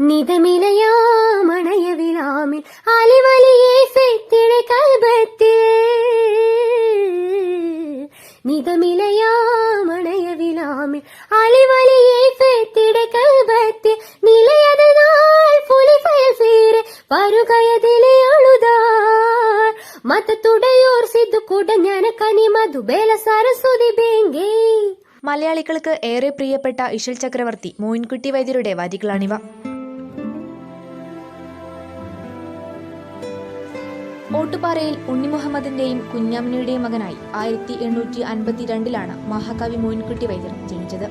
Serah മലയാളികൾക്ക് ഏറെ പ്രിയപ്പെട്ട ഇഷൽ ചക്രവർത്തി മോയിൻകുട്ടി വൈദ്യരുടെ വരികളാണിവ ഓട്ടുപാറയിൽ ഉണ്ണി മുഹമ്മദിന്റെയും കുഞ്ഞാമിനിയുടെയും മകനായി ആയിരത്തി എണ്ണൂറ്റി അൻപത്തിരണ്ടിലാണ് മഹാകവി മോയിൻകുട്ടി വൈദ്യർ ജനിച്ചത്.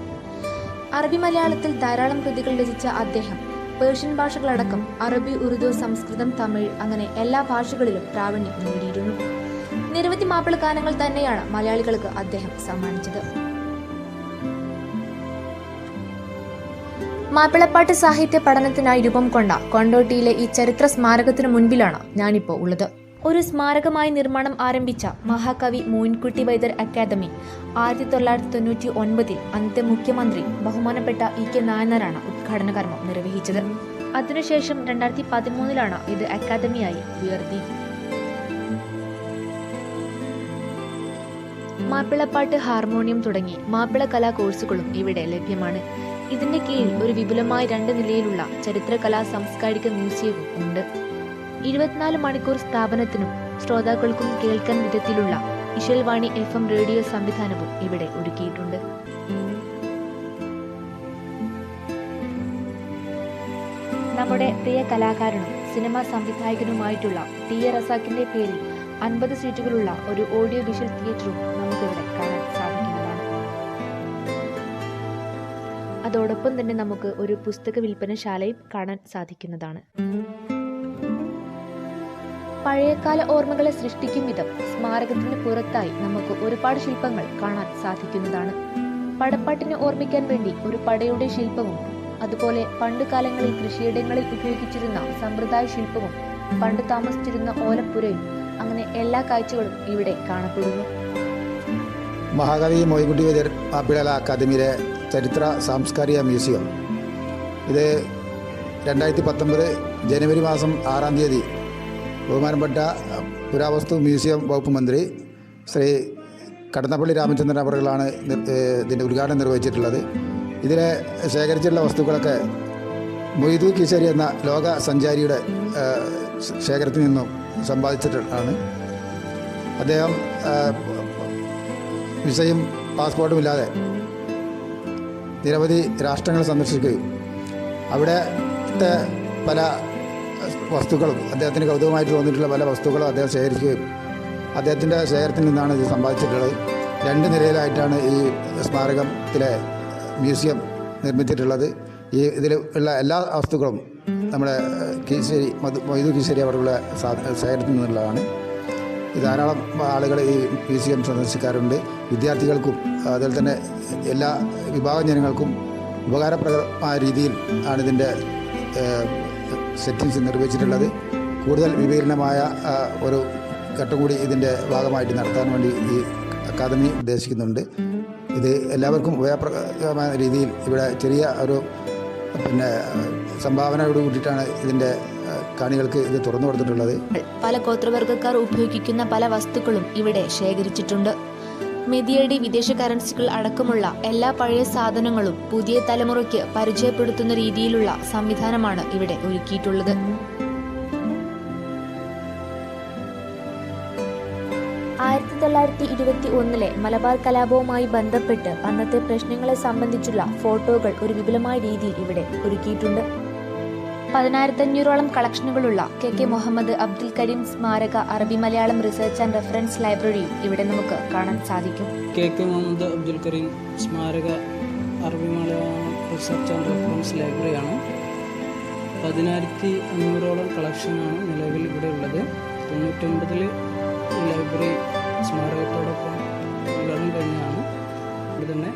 അറബി മലയാളത്തിൽ ധാരാളം കൃതികൾ രചിച്ച അദ്ദേഹം പേർഷ്യൻ ഭാഷകളടക്കം അറബി ഉറുദു സംസ്കൃതം തമിഴ് അങ്ങനെ എല്ലാ ഭാഷകളിലും പ്രാവീണ്യം നേടിയിരുന്നു. നിരവധി മാപ്പിള ഗാനങ്ങൾ തന്നെയാണ് മലയാളികൾക്ക് അദ്ദേഹം സമ്മാനിച്ചത്. മാപ്പിളപ്പാട്ട് സാഹിത്യ പഠനത്തിനായി രൂപം കൊണ്ട കൊണ്ടോട്ടിയിലെ ഈ ചരിത്ര സ്മാരകത്തിനു മുൻപിലാണ് ഞാനിപ്പോൾ ഉള്ളത്. ഒരു സ്മാരകമായി നിർമ്മാണം ആരംഭിച്ച മഹാകവി മോയിൻകുട്ടി വൈദ്യർ അക്കാദമി ആയിരത്തി തൊള്ളായിരത്തി തൊണ്ണൂറ്റി ഒൻപതിൽ അന്നത്തെ മുഖ്യമന്ത്രി ബഹുമാനപ്പെട്ട ഇ കെ നായനാരാണ് ഉദ്ഘാടന കർമ്മം നിർവഹിച്ചത്. അതിനുശേഷം രണ്ടായിരത്തി പതിമൂന്നിലാണ് ഇത് അക്കാദമിയായി ഉയർത്തി. മാപ്പിളപ്പാട്ട് ഹാർമോണിയം തുടങ്ങി മാപ്പിള കലാ കോഴ്സുകളും ഇവിടെ ലഭ്യമാണ്. ഇതിന്റെ കീഴിൽ ഒരു വിപുലമായ രണ്ട് നിലയിലുള്ള ചരിത്രകലാ സാംസ്കാരിക മ്യൂസിയവും ഉണ്ട്. ഇരുപത്തിനാല് മണിക്കൂർ സ്ഥാപനത്തിനും ശ്രോതാക്കൾക്കും കേൾക്കാൻ വിധത്തിലുള്ള ഇശൽവാണി എഫ് എം റേഡിയോ സംവിധാനവും ഇവിടെ ഒരുക്കിയിട്ടുണ്ട്. നമ്മുടെ പ്രിയ കലാകാരനും സിനിമാ സംവിധായകനുമായിട്ടുള്ള ടി എ റസാക്കിന്റെ പേരിൽ അൻപത് സീറ്റുകളുള്ള ഒരു ഓഡിയോ വിഷ്വൽ തിയേറ്ററും നമുക്കിവിടെ കാണാൻ സാധിക്കുന്നതാണ്. അതോടൊപ്പം തന്നെ നമുക്ക് ഒരു പുസ്തക വിൽപ്പനശാലയും കാണാൻ സാധിക്കുന്നതാണ്. പഴയകാല ഓർമ്മകളെ സൃഷ്ടിക്കും വിധം സ്മാരകത്തിന് പുറത്തായി നമുക്ക് ഒരുപാട് ശില്പങ്ങൾ കാണാൻ സാധിക്കുന്നതാണ്. പടപ്പാട്ടിനെ ഓർമ്മിക്കാൻ വേണ്ടി ഒരു പടയുടെ ശില്പവും അതുപോലെ പണ്ട് കാലങ്ങളിൽ കൃഷിയിടങ്ങളിൽ ഉപയോഗിച്ചിരുന്ന സമ്പ്രദായ ശില്പവും പണ്ട് താമസിച്ചിരുന്ന ഓലപ്പുരയും അങ്ങനെ എല്ലാ കാഴ്ചകളും ഇവിടെ കാണപ്പെടുന്നു. മഹാകവി മൊയ്കുട്ടി വൈദ്യർ മാപ്പിള അക്കാദമിയിലെ ചരിത്ര സാംസ്കാരിക മ്യൂസിയം. ഇത് രണ്ടായിരത്തി പത്തൊമ്പത് ജനുവരി മാസം ആറാം തീയതി ബഹുമാനപ്പെട്ട പുരാവസ്തു മ്യൂസിയം വകുപ്പ് മന്ത്രി ശ്രീ കടന്നപ്പള്ളി രാമചന്ദ്രൻ അവറുകളാണ് ഇതിന്റെ ഉദ്ഘാടനം നിർവഹിച്ചിട്ടുള്ളത്. ഇതിലെ ശേഖരിച്ചിട്ടുള്ള വസ്തുക്കളൊക്കെ മൊയ്തു കിശേരി എന്ന ലോക സഞ്ചാരിയുടെ ശേഖരത്തിൽ നിന്നും സമ്പാദിച്ചിട്ടാണ്. അദ്ദേഹം വിസയും പാസ്പോർട്ടും ഇല്ലാതെ നിരവധി രാഷ്ട്രങ്ങൾ സന്ദർശിക്കുകയും അവിടുത്തെ പല വസ്തുക്കളും അദ്ദേഹത്തിന് കൗതുകമായിട്ട് തോന്നിയിട്ടുള്ള പല വസ്തുക്കളും അദ്ദേഹം ശേഖരിക്കുകയും അദ്ദേഹത്തിന്റെ ശേഖരത്തിൽ നിന്നാണ് ഇത് സമ്പാദിച്ചിട്ടുള്ളത്. രണ്ട് നിലയിലായിട്ടാണ് ഈ സ്മാരകത്തിലെ മ്യൂസിയം നിർമ്മിച്ചിട്ടുള്ളത്. ഈ ഇതിൽ ഉള്ള എല്ലാ വസ്തുക്കളും നമ്മുടെ കീശ്ശേരി മധു മൊയ്തു കീശ്ശേരി അവരുടെ ശേഖരത്തിൽ നിന്നുള്ളതാണ്. ധാരാളം ആളുകൾ ഈ മ്യൂസിയം സന്ദർശിക്കാറുണ്ട്. വിദ്യാർത്ഥികൾക്കും അതുപോലെ തന്നെ എല്ലാ വിഭാഗം ജനങ്ങൾക്കും ഉപകാരപ്രദമായ രീതിയിൽ ആണ് ഇതിന്റെ സെറ്റിങ്സ് നിർവഹിച്ചിട്ടുള്ളത്. കൂടുതൽ വിപുലമായ ഒരു ഘട്ടം കൂടി ഇതിന്റെ ഭാഗമായിട്ട് നടത്താൻ വേണ്ടി ഈ അക്കാദമി ഉദ്ദേശിക്കുന്നുണ്ട്. ഇത് എല്ലാവർക്കും ഉപയോഗപ്രദമായ രീതിയിൽ ഇവിടെ ചെറിയ ഒരു പിന്നെ സംഭാവനയോട് കൂട്ടിയിട്ടാണ് ഇതിന്റെ കാണികൾക്ക് ഇത് തുറന്നു കൊടുത്തിട്ടുള്ളത്. പല ഗോത്രവർഗക്കാർ ഉപയോഗിക്കുന്ന പല വസ്തുക്കളും ഇവിടെ ശേഖരിച്ചിട്ടുണ്ട്. മെതിയടി വിദേശ കറൻസികൾ അടക്കമുള്ള എല്ലാ പഴയ സാധനങ്ങളും പുതിയ തലമുറയ്ക്ക് പരിചയപ്പെടുത്തുന്ന രീതിയിലുള്ള സംവിധാനമാണ് ഇവിടെ ഒരുക്കിയിട്ടുള്ളത്. ആയിരത്തി തൊള്ളായിരത്തി ഇരുപത്തി ഒന്നിലെ മലബാർ കലാപവുമായി ബന്ധപ്പെട്ട് അന്നത്തെ പ്രശ്നങ്ങളെ സംബന്ധിച്ചുള്ള ഫോട്ടോകൾ ഒരു വിപുലമായ രീതിയിൽ ഇവിടെ ഒരുക്കിയിട്ടുണ്ട്. പതിനായിരത്തി അഞ്ഞൂറോളം കളക്ഷനുകളുള്ള കെ കെ മുഹമ്മദ് അബ്ദുൽ കരീം സ്മാരക അറബി മലയാളം റിസർച്ച് ആൻഡ് റെഫറൻസ് ലൈബ്രറിയും ഇവിടെ നമുക്ക് കാണാൻ സാധിക്കും. കെ കെ മുഹമ്മദ് അബ്ദുൽ കരീം സ്മാരക Arabi Malayalam research and reference ലൈബ്രറിയാണ്. പതിനായിരത്തി അഞ്ഞൂറോളം കളക്ഷനാണ് നിലവിൽ ഇവിടെ ഉള്ളത്. തൊണ്ണൂറ്റൊൻപതിൽ ലൈബ്രറി സ്മാരകത്തോടൊപ്പം ഉദ്ഘാടനം കഴിഞ്ഞാണ് ഇവിടെ തന്നെ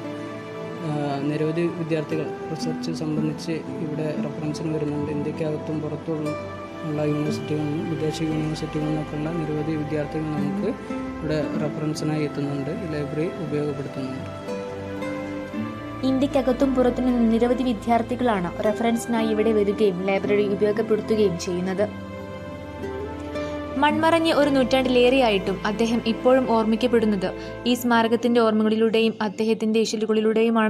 നിരവധി വിദ്യാർത്ഥികൾ റിസർച്ച് സംബന്ധിച്ച് ഇവിടെ റെഫറൻസിന് വരുന്നുണ്ട്. ഇന്ത്യക്കകത്തും പുറത്തും ഉള്ള യൂണിവേഴ്സിറ്റികളിൽ നിന്നും വിദേശ യൂണിവേഴ്സിറ്റികളിൽ നിന്നൊക്കെയുള്ള നിരവധി വിദ്യാർത്ഥികൾ നമുക്ക് ഇവിടെ റെഫറൻസിനായി എത്തുന്നുണ്ട്. ലൈബ്രറി ഉപയോഗപ്പെടുത്തുന്നുണ്ട്. ഇന്ത്യക്കകത്തും പുറത്തു നിന്ന് നിരവധി വിദ്യാർത്ഥികളാണ് റെഫറൻസിനായി ഇവിടെ വരികയും ലൈബ്രറി ഉപയോഗപ്പെടുത്തുകയും ചെയ്യുന്നത്. മൺമറഞ്ഞ് ഒരു നൂറ്റാണ്ടിലേറെയായിട്ടും അദ്ദേഹം ഇപ്പോഴും ഓർമ്മിക്കപ്പെടുന്നത് ഈ സ്മാരകത്തിന്റെ ഓർമ്മകളിലൂടെയും അദ്ദേഹത്തിന്റെ ഇശലുകളിലൂടെയുമാണ്.